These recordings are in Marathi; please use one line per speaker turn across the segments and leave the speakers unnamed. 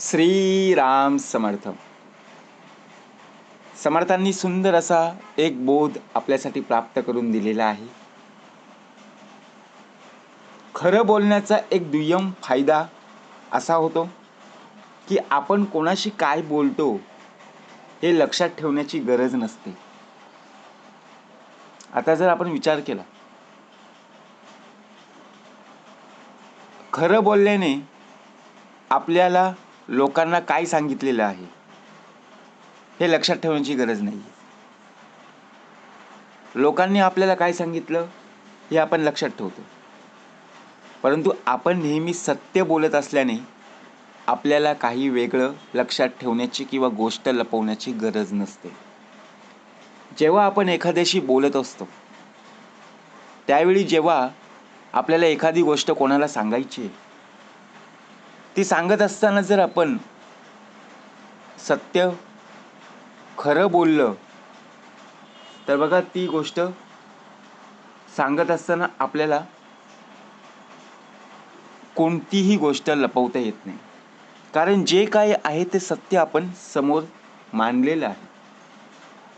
श्रीराम समर्थ. समर्थांनी सुंदर असा एक बोध आपल्यासाठी प्राप्त करून दिलेला आहे. खरं बोलण्याचा एक दुय्यम फायदा असा होतो की आपण कोणाशी काय बोलतो हे लक्षात ठेवण्याची गरज नसते. आता जर आपण विचार केला. खरं बोलल्याने आपल्याला लोकांना काय सांगितलेलं आहे हे लक्षात ठेवण्याची गरज नाही. लोकांनी आपल्याला काय सांगितलं हे आपण लक्षात ठेवतो. परंतु आपण नेहमी सत्य बोलत असल्याने आपल्याला काही वेगळं लक्षात ठेवण्याची किंवा गोष्ट लपवण्याची गरज नसते. जेव्हा आपण एखाद्याशी बोलत असतो त्यावेळी जेव्हा आपल्याला एखादी गोष्ट कोणाला सांगायची आहे ती सांगत असताना जर आपण सत्य खरं बोललं तर बघा ती गोष्ट सांगत असताना आपल्याला कोणतीही गोष्ट लपवता येत नाही. कारण जे काय आहे ते सत्य आपण समोर मानलेलं आहे.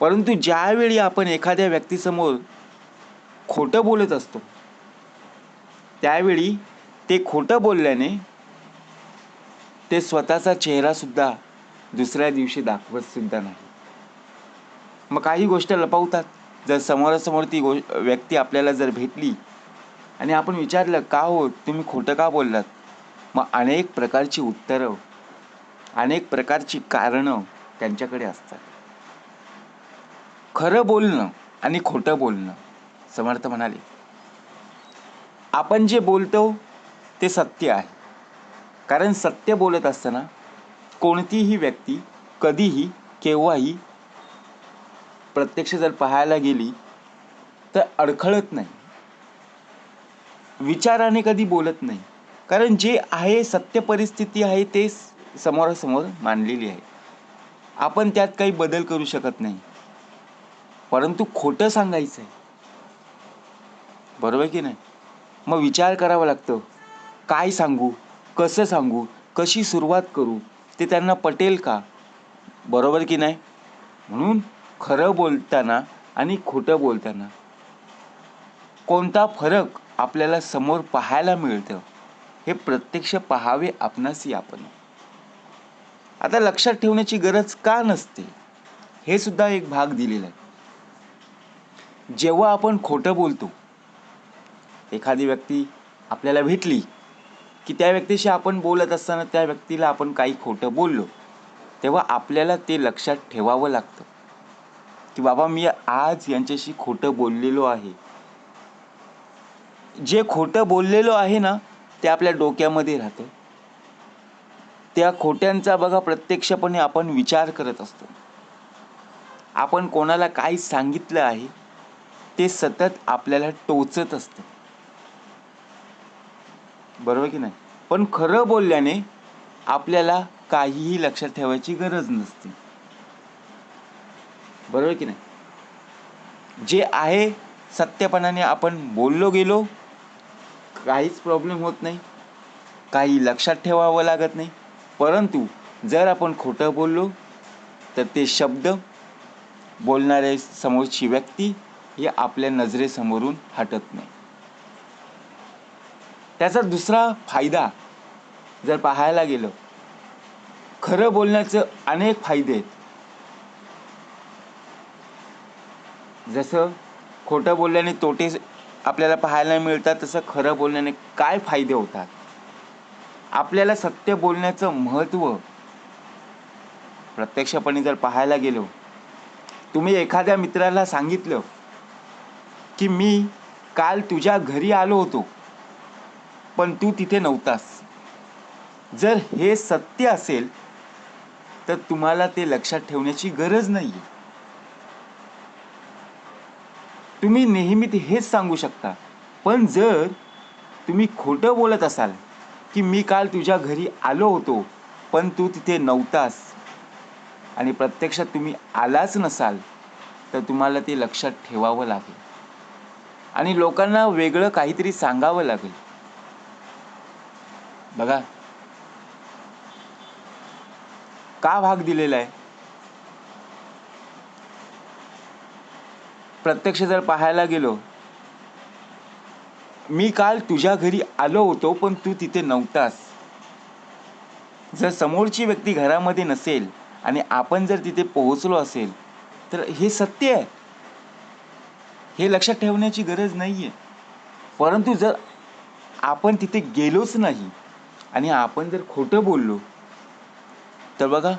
परंतु ज्यावेळी आपण एखाद्या व्यक्तीसमोर खोटं बोलत असतो त्यावेळी ते खोटं बोलल्याने ते स्वतःचा चेहरासुद्धा दुसऱ्या दिवशी दाखवत सुद्धा नाही. मग काही गोष्ट लपवतात. जर समोरासमोर ती गो व्यक्ती आपल्याला जर भेटली आणि आपण विचारलं का हो? तुम्ही खोटं का बोललात? मग अनेक प्रकारची उत्तरं अनेक प्रकारची कारणं त्यांच्याकडे असतात. खरं बोलणं आणि खोटं बोलणं समर्थ म्हणाले. आपण जे बोलतो ते सत्य आहे. कारण सत्य बोलत असताना कोणतीही व्यक्ती कधीही केव्हाही प्रत्यक्ष जर पाहायला गेली तर अडखळत नाही. विचाराने कधी बोलत नाही. कारण जे आहे सत्य परिस्थिती आहे ते समोरासमोर मांडलेली आहे. आपण त्यात काही बदल करू शकत नाही. परंतु खोटं सांगायचं आहे. बरोबर की नाही? मग विचार करावा लागतो. काय सांगू? कसं सांगू? कशी सुरुवात करू? ते त्यांना पटेल का? बरोबर की नाही? म्हणून खरं बोलताना आणि खोटं बोलताना कोणता फरक आपल्याला समोर पाहायला मिळतं हे प्रत्यक्ष पाहावे आपणासी आपण. आता लक्षात ठेवण्याची गरज का नसते? हे सुद्धा एक भाग दिलेला आहे. जेव्हा आपण खोटं बोलतो एखादी व्यक्ती आपल्याला भेटली की त्या व्यक्तीशी आपण बोलत असताना त्या व्यक्तीला आपण काही खोटं बोललो तेव्हा आपल्याला ते लक्षात ठेवावं लागतं. की बाबा मी आज यांच्याशी खोटं बोललेलो आहे. जे खोटं बोललेलो आहे ना ते आपल्या डोक्यामध्ये राहतं. त्या खोट्यांचा बघा प्रत्यक्षपणे आपण विचार करत असतो. आपण कोणाला काय सांगितलं आहे ते सतत आपल्याला टोचत असतं. बरोबर की नाही? पण खरं बोलल्याने आपल्याला काहीही लक्षात ठेवायची गरज नसते. बरोबर की नाही? जे आहे सत्यपणाने आपण बोललो गेलो काहीच प्रॉब्लेम होत नाही. काही लक्षात ठेवावं लागत नाही. परंतु जर आपण खोटं बोललो तर ते शब्द बोलणारे समोरची व्यक्ती ही आपल्या नजरेसमोरून हटत नाही. त्याचा दुसरा फायदा जर पाहायला गेलं खरं बोलण्याचं अनेक फायदे आहेत. जसं खोटं बोलल्याने तोटे आपल्याला पाहायला मिळतात तसं खरं बोलण्याने काय फायदे होतात? आपल्याला सत्य बोलण्याचं महत्त्व प्रत्यक्षपणे जर पाहायला गेलो तुम्ही एखाद्या मित्राला सांगितलं की मी काल तुझ्या घरी आलो होतो. पण तू तिथे नव्हतास. जर हे सत्य असेल तर तुम्हाला ते लक्षात ठेवण्याची गरज नाही आहे तुम्ही नेहमी ते हेच सांगू शकता पण जर तुम्ही खोटं बोलत असाल की मी काल तुझ्या घरी आलो होतो पण तू तिथे नव्हतास आणि प्रत्यक्षात तुम्ही आलाच नसाल तर तुम्हाला ते लक्षात ठेवावं लागेल. आणि लोकांना वेगळं काहीतरी सांगावं लागेल. बघा. का भाग दिलेला आहे? प्रत्यक्ष जर पाहायला गेलो मी काल तुझ्या घरी आलो होतो पण तू तिथे नव्हतास. जर समोरची व्यक्ती घरामध्ये नसेल आणि आपण जर तिथे पोहोचलो असेल तर हे सत्य आहे. हे लक्षात ठेवण्याची गरज नाही आहे परंतु जर आपण तिथे गेलोच नाही आणि आपण जर खोटं बोललो तर बघा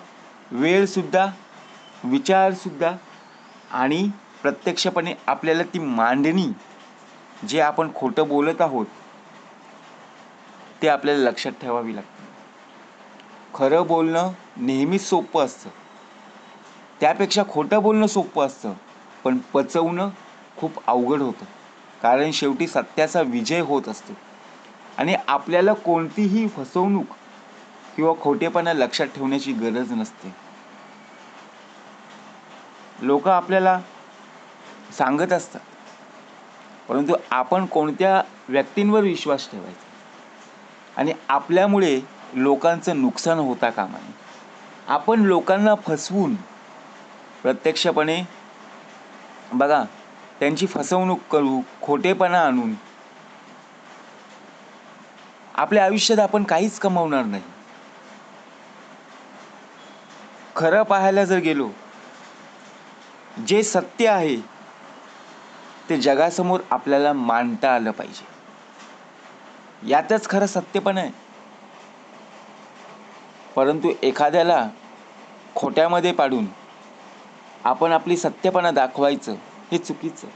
वेळसुद्धा विचारसुद्धा आणि प्रत्यक्षपणे आपल्याला ती मांडणी जे आपण खोटं बोलत आहोत ते आपल्याला लक्षात ठेवावी लागते. खरं बोलणं नेहमीच सोपं असतं. त्यापेक्षा खोटं बोलणं सोपं असतं पण पचवणं खूप अवघड होतं. कारण शेवटी सत्याचा विजय होत असतो. आणि आपल्याला कोणतीही फसवणूक किंवा खोटेपणा लक्षात ठेवण्याची गरज नसते. लोक आपल्याला सांगत असतात. परंतु आपण कोणत्या व्यक्तींवर विश्वास ठेवायचा? आणि आपल्यामुळे लोकांचं नुकसान होता कामा नये. आपण लोकांना फसवून प्रत्यक्षपणे बघा त्यांची फसवणूक करू खोटेपणा आणून आपल्या आयुष्यात आपण काहीच कमावणार नाही. खरं पाहायला जर गेलो जे सत्य आहे ते जगासमोर आपल्याला मांडता आलं पाहिजे. यातच खरं सत्य पण आहे. परंतु एखाद्याला खोट्यामध्ये पाडून आपण आपली सत्यपणा दाखवायचं हे चुकीचं.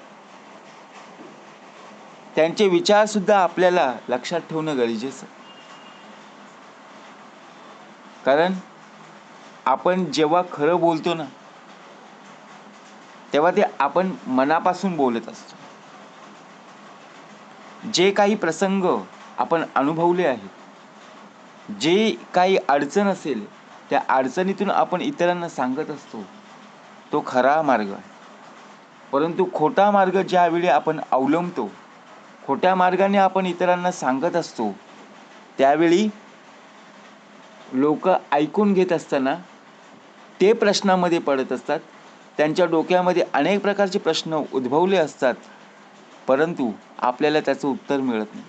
त्यांचे विचार सुद्धा आपल्याला लक्षात ठेवणं गरजेचं. कारण आपण जेव्हा खरं बोलतो ना तेव्हा ते आपण मनापासून बोलत असतो. जे काही प्रसंग आपण अनुभवले आहेत जे काही अडचण असेल त्या अडचणीतून आपण इतरांना सांगत असतो तो खरा मार्ग आहे. परंतु खोटा मार्ग ज्यावेळी आपण अवलंबतो खोट्या मार्गाने आपण इतरांना सांगत असतो त्यावेळी लोक ऐकून घेत असताना ते प्रश्नामध्ये पडत असतात. त्यांच्या डोक्यामध्ये अनेक प्रकारचे प्रश्न उद्भवले असतात परंतु आपल्याला त्याचं उत्तर मिळत नाही.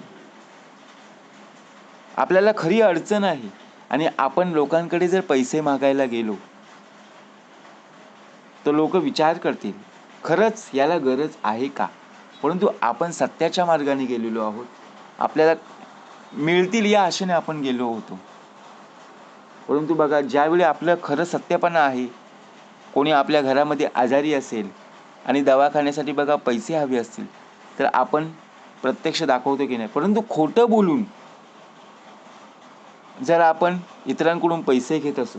आपल्याला खरी अडचण आहे आणि आपण लोकांकडे जर पैसे मागायला गेलो तर लोक विचार करतील खरंच याला गरज आहे का? परंतु आपण सत्याच्या मार्गाने गेलेलो आहोत. आपल्याला मिळतील या आशेने आपण गेलो होतो. परंतु बघा ज्यावेळी आपलं खरं सत्यपणा आहे कोणी आपल्या घरामध्ये आजारी असेल आणि दवाखान्यासाठी बघा पैसे हवे असतील तर आपण प्रत्यक्ष दाखवतो की नाही. परंतु खोटं बोलून जर आपण इतरांकडून पैसे घेत असू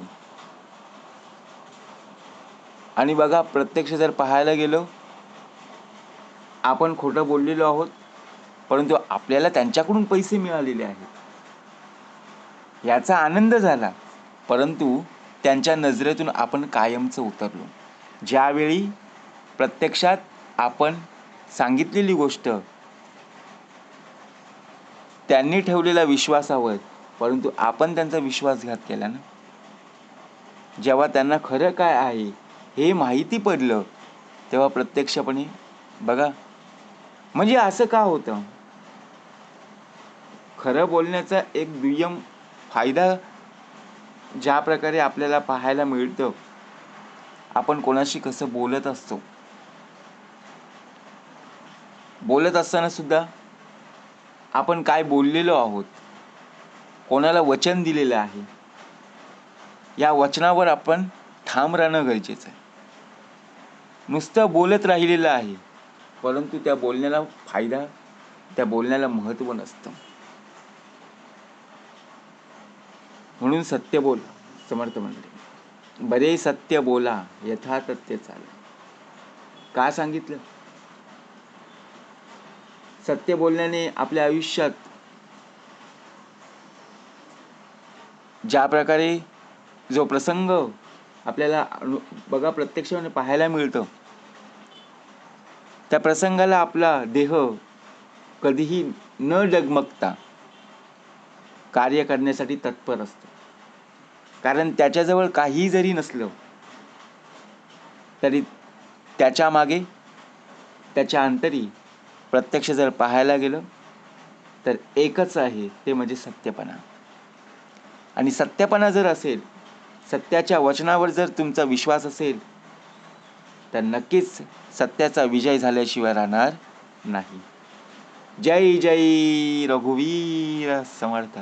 आणि बघा प्रत्यक्ष जर पाहायला गेलो आपण खोटं बोललेलो आहोत परंतु आपल्याला त्यांच्याकडून पैसे मिळालेले आहेत. याचा आनंद झाला परंतु त्यांच्या नजरेतून आपण कायमचं उतरलो. ज्यावेळी प्रत्यक्षात आपण सांगितलेली गोष्ट त्यांनी ठेवलेला विश्वासावर परंतु आपण त्यांचा विश्वासघात केला ना? जेव्हा त्यांना खरं काय आहे हे माहिती पडलं तेव्हा प्रत्यक्षपणे बघा म्हणजे असं का होतं? खरं बोलण्याचा एक दुय्यम फायदा ज्या प्रकारे आपल्याला पाहायला मिळतं आपण कोणाशी कसं बोलत असतो? बोलत असताना सुद्धा आपण काय बोललेलो आहोत? कोणाला वचन दिलेलं आहे? या वचनावर आपण ठाम राहणं गरजेचं आहे. नुसतं बोलत राहिलेलं आहे. परंतु त्या बोलण्याला फायदा त्या बोलण्याला महत्त्व नसतं. म्हणून सत्य बोल समर्थ मंडळी. बरे सत्य बोला यथा तथ्य चाला. का सांगितलं? सत्य बोलण्याने आपल्या आयुष्यात ज्या प्रकारे जो प्रसंग आपल्याला बघा प्रत्यक्षपणे पाहायला मिळतं त्या प्रसंगाला आपला देह कधीही न डगमगता कार्य करण्यासाठी तत्पर असतो. कारण त्याच्याजवळ काही जरी नसलं तरी त्याच्यामागे त्याच्या अंतरी प्रत्यक्ष जर पाहायला गेलं तर एकच आहे ते म्हणजे सत्यपणा. आणि सत्यपणा जर असेल सत्याच्या वचनावर जर तुमचा विश्वास असेल तर नक्कीच सत्याचा विजय झाल्याशिवाय राहणार नाही. जय जय रघुवीर समर्थ.